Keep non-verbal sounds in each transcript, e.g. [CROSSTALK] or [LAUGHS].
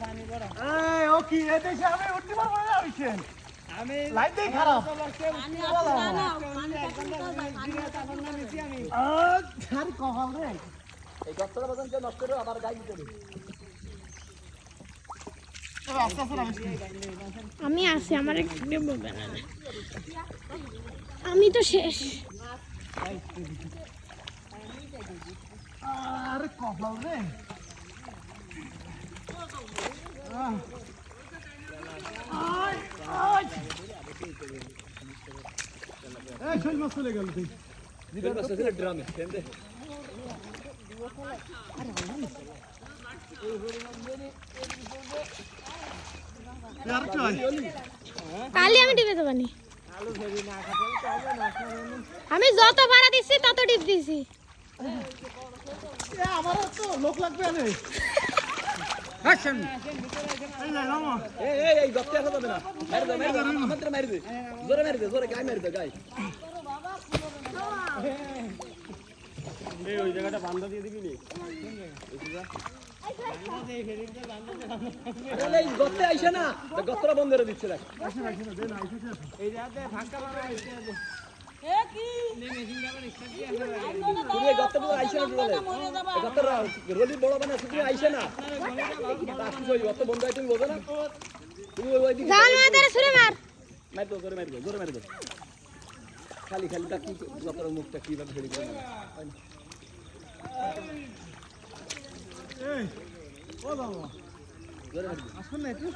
এই ও কি? এই আমি উঠতে পারব না রে। এই নষ্ট করে আবার গাই দিতে আছি আমার একটু আমি তো শেষ। আরে কপাল রে। চলে গেল তুই। ড্রামে কালি আমি টিপে আমি যত ভাড়া দিচ্ছি তত টিপ দিছি। এ, আমারও তো লোক লাগবে আরে [LAUGHS] এই যে, নামো। এই এই এই গছটা আসা যাবে না। এই আইছে না তা গছটা বন্ধ করে দিচ্ছে দেখ। এই রাতে ফাঁকা খালি খালি তা কি মুখটা কীভাবে ফেলি করে আসুন না একটু।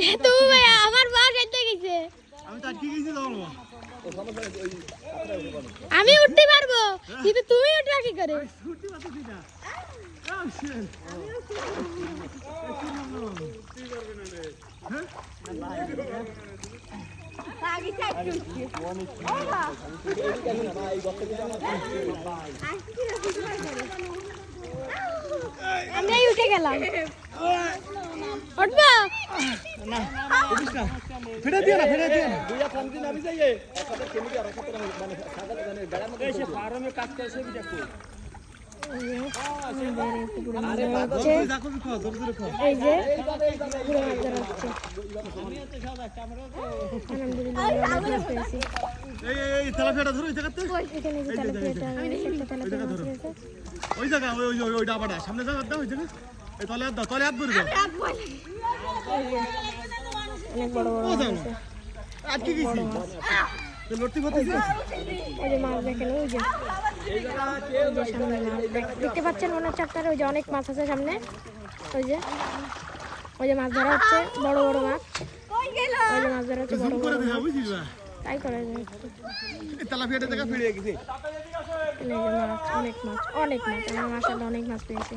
এ তো ভাই আমার বাস এতে গেছে আমি তো আটকে গেছি তো বাবা। ও সমস্যা নেই, ওই আপনার উপর পাবে। আমি উঠতে পারব কিন্তু তুমি উঠবা কি করে? আমি উঠে গেলাম। উঠবো উঠিস না। ফেটে দিও না, ফেটে দিও না। দুইয়া ফান্দি নামি যাইয়ে একসাথে কেমিকে আর একসাথে মানে সাদা মানে গাড়ার মধ্যে এসে ফার্মে কাজ করে সে দেখো ওই জায়গা, ওই, ওই, ওই, ওই ডাবাটা। সামনে দাও, ওই জায়গা। তলে হাত দাও, তলে হাত ভরে দাও। অনেক বড় বড় ও মাছ আছে গেছি। লড়তে। ওই যে মাছ দেখেন ওই যে। সামনে মাছ দেখ- দেখতে পাচ্ছেন মনে হচ্ছে আপনারা ওই যে অনেক মাছ আছে সামনে। ওই যে। ওই যে মাছ ধরা হচ্ছে বড় বড় মাছ। ওই যে মাছ ধরা হচ্ছে বড় বড় মাছ। তাই করে তেলাপিয়াটা জায়গা ফিরে গেছে। মাছ অনেক মাছ অনেক মাছ আমার মাসাল্লাহ অনেক মাছ পেয়েছে।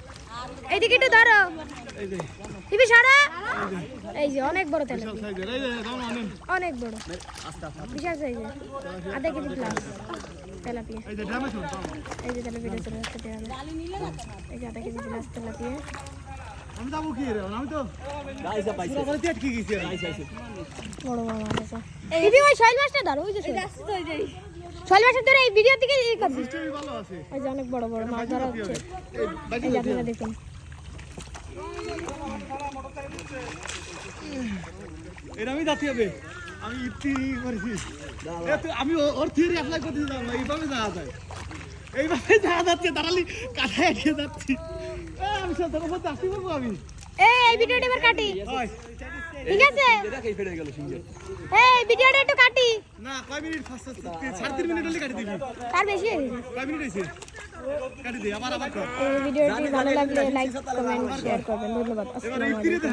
এইদিকে একটু ধরো এই যে, টিভি সরা? এই যে অনেক বড় তেল। অনেক বড়। বিশাল সাইজের আধা কেজি প্লাস তেলাপিয়া। এই যে, তেলাপিয়া চলে আসতে এই যে আধা কেজি প্লাস তেলাপিয়া। আমি যাব কি রে? আমি তো গাইস পাইছে। পুরো বাড়িতে আটকে গেছি আমি। গাইস বড় বড় মাছ আছে টিভি ওই শৈল মাছটা ধরো ওই যে। শৈল মাছটা ধরে এই ভিডিও থেকে এই ভালো আছে। ওই যে অনেক বড় বড় মাছ ধরা হচ্ছে। এই, যে আপনারা দেখুন। এরমই যাতে হবে। আমি ইতি করেছি। আমি ওর থিওরি অ্যাপ্লাই করতে যাব না এইভাবে যাওয়া যায়। এইভাবে যাওয়া যাচ্ছে দাঁড়ালি এগিয়ে যাচ্ছি। আমি সব আসতে পারব আমি। এই ভিডিওটা এবার কাটি। ঠিক আছে? দেখাই ফেলে গেল সিঙ্গে এই ভিডিওটা একটু কাটি। না কয় মিনিট? ফাস্ট মিনিট হলে কাটি দিবি। তার বেশি? কয় মিনিট কাটি দে আবার আবার এই ভিডিওটি ভালো লাগলে লাইক কমেন্ট শেয়ার করবেন। ধন্যবাদ। আসসালামু আলাইকুম